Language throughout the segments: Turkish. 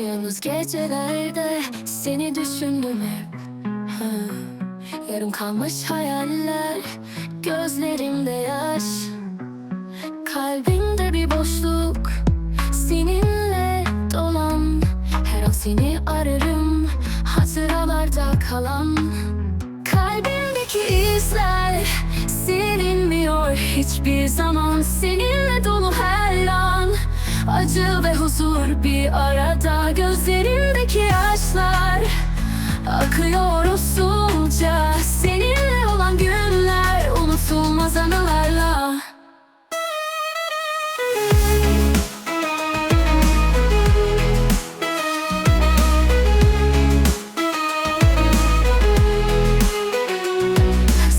Yalnız gecelerde seni düşündüm hep. Yarım kalmış hayaller Gözlerimde yaş. Kalbimde bir boşluk Seninle dolan. Her an seni ararım Hatıralarda kalan. Kalbimdeki izler Silinmiyor hiçbir zaman. Seninle dolu her an Acı ve huzur bir arada Gözlerimdeki yaşlar. Akıyor usulca Seninle olan günler Unutulmaz anılarla.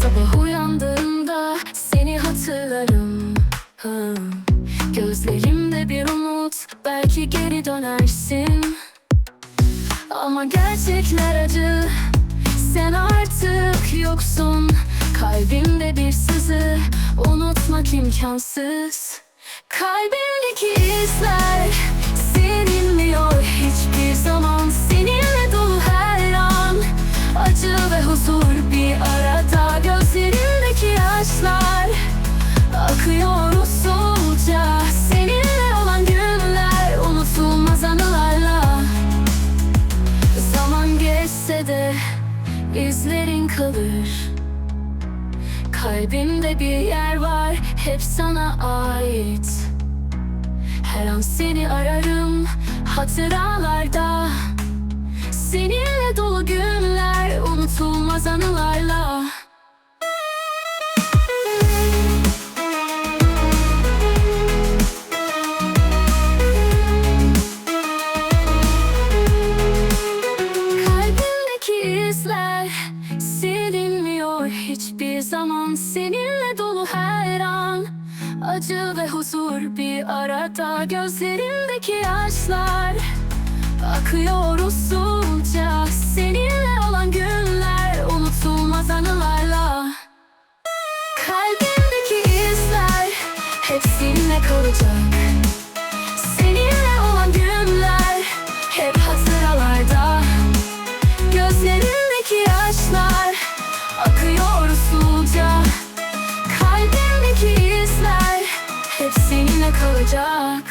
Sabah uyandığımda seni hatırlarım. Hı. Bir umut belki geri dönersin. Ama gerçekler acı sen artık yoksun. Kalbimde bir sızı unutmak imkansız. Kalbimdeki izler silinmiyor hiçbir zaman. Seninle dolu her an Acı ve huzur bir arada. Gözlerimdeki yaşlar Akıyor Kalbimde bir yer var Hep sana ait. Her an seni ararım Hatıralarda. Seninle dolu günler Unutulmaz anılarla hiçbir zaman Seninle dolu her an. Acı ve huzur bir arada Gözlerimdeki yaşlar. Akıyor usulca Seninle olan günler Unutulmaz anılarla. Kalbimdeki izler Hep seninle kalacak kalacak